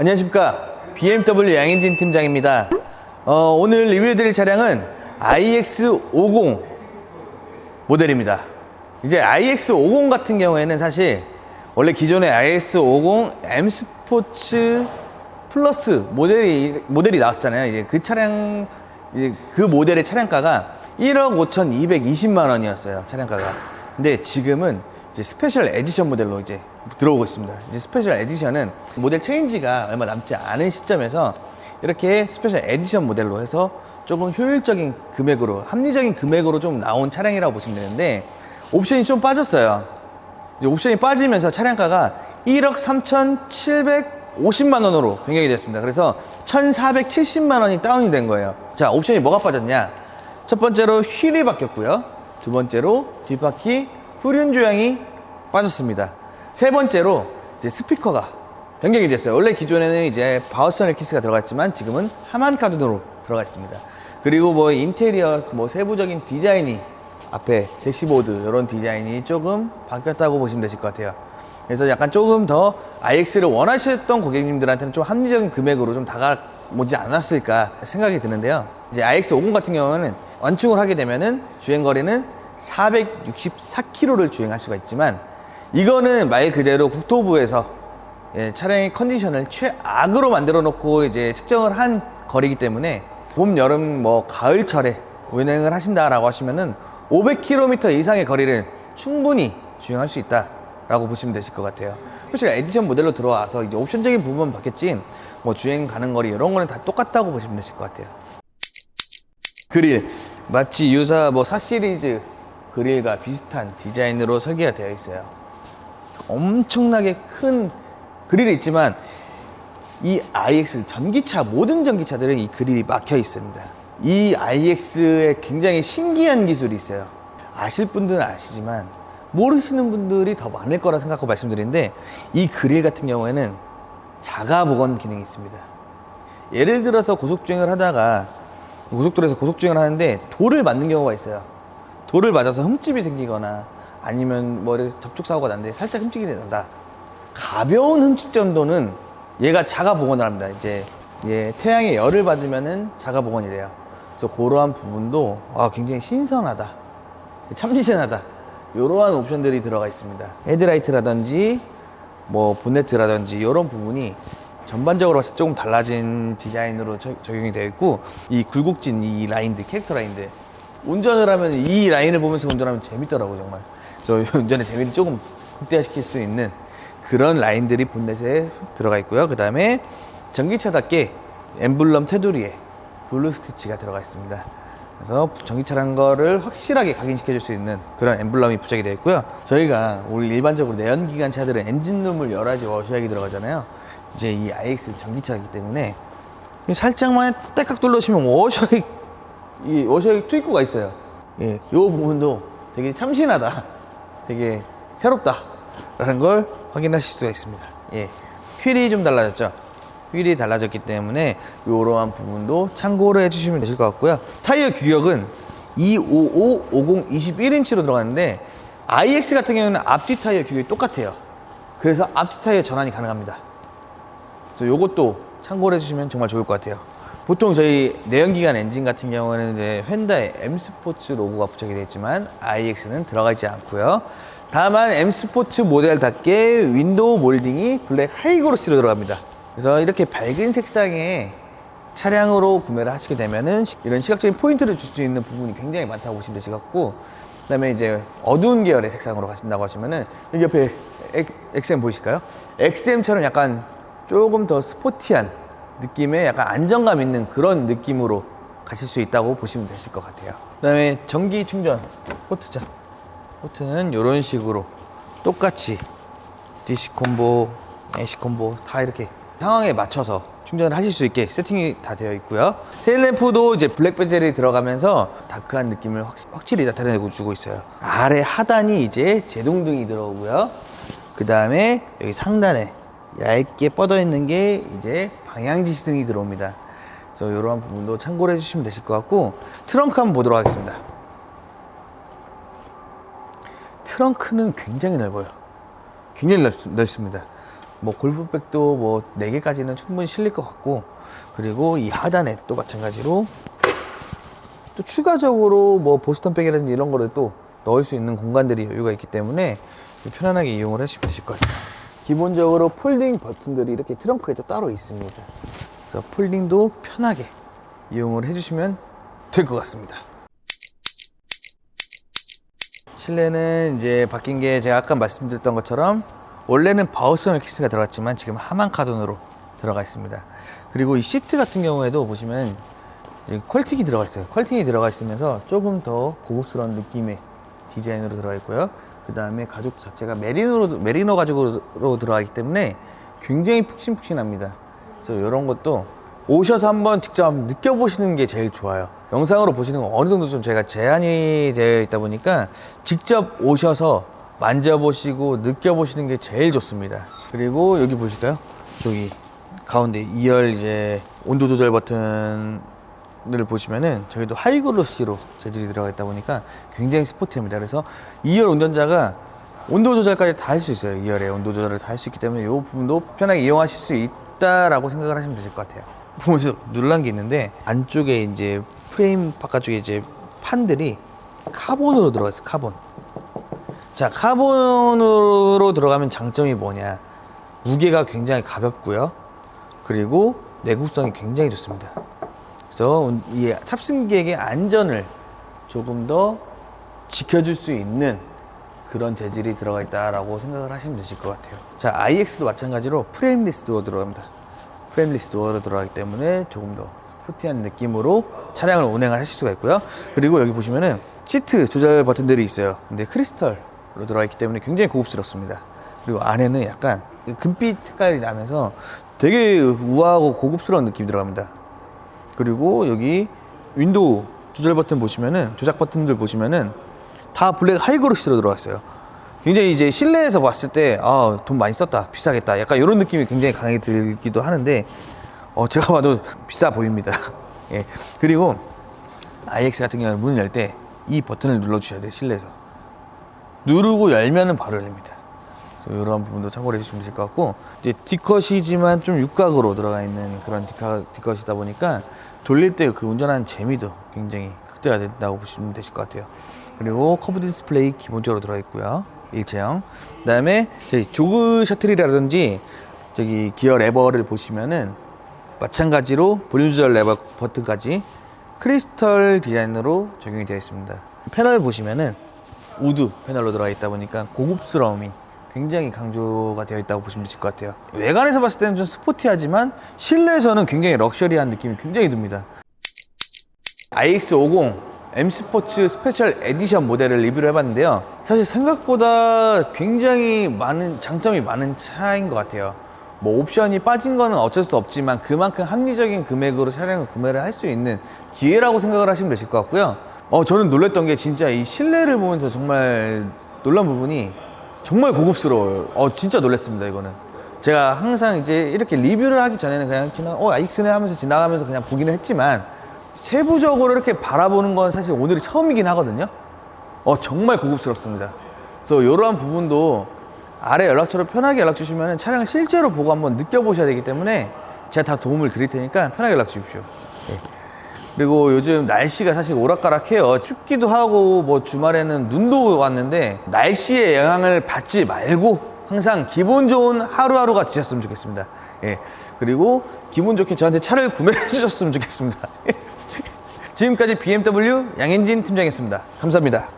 안녕하십니까. BMW 양인진 팀장입니다. 어, 오늘 리뷰해드릴 차량은 iX50 모델입니다. 이제 iX50 같은 경우에는 사실 원래 기존의 iX50 M 스포츠 플러스 모델이 모델이 나왔었잖아요. 이제 그 차량 이제 그 모델의 차량가가 1억 5,220만 원이었어요 차량가가. 근데 지금은 이제 스페셜 에디션 모델로 이제 들어오고 있습니다. 이제 스페셜 에디션은 모델 체인지가 얼마 남지 않은 시점에서 이렇게 스페셜 에디션 모델로 해서 조금 효율적인 금액으로 합리적인 금액으로 좀 나온 차량이라고 보시면 되는데 옵션이 좀 빠졌어요. 이제 옵션이 빠지면서 차량가가 1억 3,750만 원으로 변경이 됐습니다. 그래서 1,470만 원이 다운이 된 거예요. 자, 옵션이 뭐가 빠졌냐? 첫 번째로 휠이 바뀌었고요. 두 번째로 뒷바퀴 후륜 조향이 빠졌습니다. 세 번째로 이제 스피커가 변경이 됐어요. 원래 기존에는 이제 바우스턴 엘키스가 들어갔지만 지금은 하만 카든으로 들어가 있습니다. 그리고 뭐 인테리어 뭐 세부적인 디자인이 앞에 대시보드 이런 디자인이 조금 바뀌었다고 보시면 되실 것 같아요. 그래서 약간 조금 더 iX를 원하셨던 고객님들한테는 좀 합리적인 금액으로 좀 다가오지 않았을까 생각이 드는데요. 이제 iX50 같은 경우는 완충을 하게 되면은 주행 거리는 464km를 주행할 수가 있지만 이거는 말 그대로 국토부에서 예, 차량의 컨디션을 최악으로 만들어 놓고 이제 측정을 한 거리이기 때문에 봄, 여름, 뭐 가을철에 운행을 하신다라고 하시면은 500km 이상의 거리를 충분히 주행할 수 있다라고 보시면 되실 것 같아요. 스페셜 에디션 모델로 들어와서 이제 옵션적인 부분은 바뀌었지 뭐 주행 가는 거리 이런 거는 다 똑같다고 보시면 되실 것 같아요. 그릴 마치 유사 뭐 4 시리즈 그릴과 비슷한 디자인으로 설계가 되어 있어요. 엄청나게 큰 그릴이 있지만 이 iX 전기차 모든 전기차들은 이 그릴이 막혀 있습니다. 이 iX에 굉장히 신기한 기술이 있어요. 아실 분들은 아시지만 모르시는 분들이 더 많을 거라 생각하고 말씀드리는데 이 그릴 같은 경우에는 자가 복원 기능이 있습니다. 예를 들어서 고속주행을 하다가 고속도로에서 고속주행을 하는데 돌을 맞는 경우가 있어요. 돌을 맞아서 흠집이 생기거나 아니면 뭐 이렇게 접촉사고가 났는데 살짝 흠집이 난다. 가벼운 흠집 정도는 얘가 자가 복원을 합니다. 이제 예, 태양의 열을 받으면은 자가 복원이 돼요. 그래서 그러한 부분도 아, 굉장히 신선하다. 참신하다. 이러한 옵션들이 들어가 있습니다. 헤드라이트라든지 뭐 본네트라든지 이런 부분이 전반적으로 봤을 때 조금 달라진 디자인으로 적- 적용이 되어 있고 이 굴곡진 이 라인들 캐릭터 라인들 운전을 하면 이 라인을 보면서 운전하면 재밌더라고요 정말 저 운전의 재미를 조금 극대화시킬 수 있는 그런 라인들이 본넷에 들어가 있고요. 그 다음에 전기차답게 엠블럼 테두리에 블루 스티치가 들어가 있습니다. 그래서 전기차란 거를 확실하게 각인시켜 줄 수 있는 그런 엠블럼이 부착이 되어 있고요. 저희가 우리 일반적으로 내연기관 차들은 엔진룸을 열야지 워셔액이 들어가잖아요. 이제 이 iX 전기차이기 때문에 이 살짝만 떼깍 눌러주시면 워셔액 이 워셔액 투입구가 있어요. 예, 이 부분도 되게 참신하다 되게 새롭다라는 걸 확인하실 수가 있습니다 예, 휠이 좀 달라졌죠 휠이 달라졌기 때문에 이러한 부분도 참고를 해주시면 되실 것 같고요. 타이어 규격은 255, 50, 21인치로 들어가는데 iX 같은 경우는 앞뒤 타이어 규격이 똑같아요. 그래서 앞뒤 타이어 전환이 가능합니다. 그래서 이것도 참고를 해주시면 정말 좋을 것 같아요. 보통 저희 내연기관 엔진 같은 경우는 이제 휀다의 M 스포츠 로고가 부착이 되어 있지만 iX는 들어가지 않고요. 다만 M 스포츠 모델답게 윈도우 몰딩이 블랙 하이그로시로 들어갑니다. 그래서 이렇게 밝은 색상의 차량으로 구매를 하시게 되면은 시- 이런 시각적인 포인트를 줄 수 있는 부분이 굉장히 많다고 보시면 되실 것 같고 그다음에 이제 어두운 계열의 색상으로 가신다고 하시면은 여기 옆에 엑- XM 보이실까요? XM처럼 약간 조금 더 스포티한 느낌의 약간 안정감 있는 그런 느낌으로 가실 수 있다고 보시면 되실 것 같아요. 그다음에 전기 충전 포트죠. 포트는 이런 식으로 똑같이 DC 콤보, AC 콤보 다 이렇게 상황에 맞춰서 충전을 하실 수 있게 세팅이 다 되어 있고요. 테일램프도 이제 블랙 베젤이 들어가면서 다크한 느낌을 확, 확실히 나타내고 주고 있어요. 아래 하단이 이제 제동등이 들어오고요. 그 다음에 여기 상단에 얇게 뻗어 있는 게 이제 방향지시 등이 들어옵니다. 그래서 이러한 부분도 참고를 해주시면 되실 것 같고 트렁크 한번 보도록 하겠습니다. 트렁크는 굉장히 넓어요. 굉장히 넓, 넓습니다. 뭐 골프백도 뭐 4개까지는 충분히 실릴 것 같고 그리고 이 하단에 또 마찬가지로 또 추가적으로 뭐 보스턴 백이라든지 이런 거를 또 넣을 수 있는 공간들이 여유가 있기 때문에 편안하게 이용을 하시면 되실 것 같아요. 기본적으로 폴딩 버튼들이 이렇게 트렁크에 또 따로 있습니다. 그래서 폴딩도 편하게 이용을 해주시면 될 것 같습니다. 실내는 이제 바뀐 게 제가 아까 말씀드렸던 것처럼 원래는 바우스널 키스가 들어갔지만 지금 하만 카돈으로 들어가 있습니다. 그리고 이 시트 같은 경우에도 보시면 퀄틱이 들어가 있어요. 퀄틱이 들어가 있으면서 조금 더 고급스러운 느낌의 디자인으로 들어가 있고요. 그 다음에 가죽 자체가 메리노로, 메리노 가죽으로 들어가기 때문에 굉장히 푹신푹신합니다. 그래서 이런 것도 오셔서 한번 직접 느껴보시는 게 제일 좋아요. 영상으로 보시는 건 어느 정도 좀 제가 제한이 되어 있다 보니까 직접 오셔서 만져보시고 느껴보시는 게 제일 좋습니다. 그리고 여기 보실까요? 저기 가운데 2열 이제 온도 조절 버튼 을 보시면은 저희도 하이글로시로 재질이 들어가 있다 보니까 굉장히 스포티합니다. 그래서 2열 운전자가 온도 조절까지 다 할 수 있어요. 2열에 온도 조절을 다 할 수 있기 때문에 이 부분도 편하게 이용하실 수 있다라고 생각을 하시면 되실 것 같아요. 보면서 놀란 게 있는데 안쪽에 이제 프레임 바깥쪽에 이제 판들이 카본으로 들어가 있어요. 카본. 자, 카본으로 들어가면 장점이 뭐냐? 무게가 굉장히 가볍고요. 그리고 내구성이 굉장히 좋습니다. 그래서 이 탑승객의 안전을 조금 더 지켜줄 수 있는 그런 재질이 들어가 있다라고 생각을 하시면 되실 것 같아요. 자, IX도 마찬가지로 프레임리스 도어 들어갑니다. 프레임리스 도어로 들어가기 때문에 조금 더 스포티한 느낌으로 차량을 운행을 하실 수가 있고요. 그리고 여기 보시면은 시트 조절 버튼들이 있어요. 근데 크리스털로 들어가 있기 때문에 굉장히 고급스럽습니다. 그리고 안에는 약간 금빛 색깔이 나면서 되게 우아하고 고급스러운 느낌이 들어갑니다. 그리고 여기 윈도우 조절 버튼 보시면은 조작 버튼들 보시면은 다 블랙 하이그로시로 들어갔어요. 굉장히 이제 실내에서 봤을 때 아 돈 많이 썼다 비싸겠다 약간 이런 느낌이 굉장히 강하게 들기도 하는데 어 제가 봐도 비싸 보입니다. 예 그리고 IX 같은 경우는 문을 열 때 이 버튼을 눌러 주셔야 돼요 실내에서 누르고 열면은 바로 열립니다. 이런 부분도 참고를 해주시면 될 것 같고 이제 D컷이지만 좀 육각으로 들어가 있는 그런 D컷, D컷이다 보니까 돌릴 때 그 운전하는 재미도 굉장히 극대화 된다고 보시면 되실 것 같아요. 그리고 커브 디스플레이 기본적으로 들어가 있고요. 일체형. 그 다음에 저기 조그 셔틀이라든지 저기 기어 레버를 보시면은 마찬가지로 볼륨 조절 레버 버튼까지 크리스털 디자인으로 적용이 되어 있습니다. 패널 보시면은 우드 패널로 들어가 있다 보니까 고급스러움이 굉장히 강조가 되어 있다고 보시면 되실 것 같아요. 외관에서 봤을 때는 좀 스포티하지만 실내에서는 굉장히 럭셔리한 느낌이 굉장히 듭니다. iX50 M 스포츠 스페셜 에디션 모델을 리뷰를 해봤는데요. 사실 생각보다 굉장히 많은 장점이 많은 차인 것 같아요. 뭐 옵션이 빠진 거는 어쩔 수 없지만 그만큼 합리적인 금액으로 차량을 구매를 할 수 있는 기회라고 생각을 하시면 되실 것 같고요. 어 저는 놀랬던 게 진짜 이 실내를 보면서 정말 놀란 부분이 정말 고급스러워요. 어 진짜 놀랐습니다 이거는. 제가 항상 이제 이렇게 리뷰를 하기 전에는 그냥 지나 어 아이엑스네 하면서 지나가면서 그냥 보기는 했지만 세부적으로 이렇게 바라보는 건 사실 오늘이 처음이긴 하거든요. 어, 정말 고급스럽습니다. 그래서 이러한 부분도 아래 연락처로 편하게 연락 주시면 차량을 실제로 보고 한번 느껴보셔야 되기 때문에 제가 다 도움을 드릴 테니까 편하게 연락 주십시오. 네. 그리고 요즘 날씨가 사실 오락가락해요. 춥기도 하고 뭐 주말에는 눈도 왔는데 날씨의 영향을 받지 말고 항상 기분 좋은 하루하루가 지셨으면 좋겠습니다. 예. 그리고 기분 좋게 저한테 차를 구매해 주셨으면 좋겠습니다. 지금까지 BMW 양현진 팀장이었습니다. 감사합니다.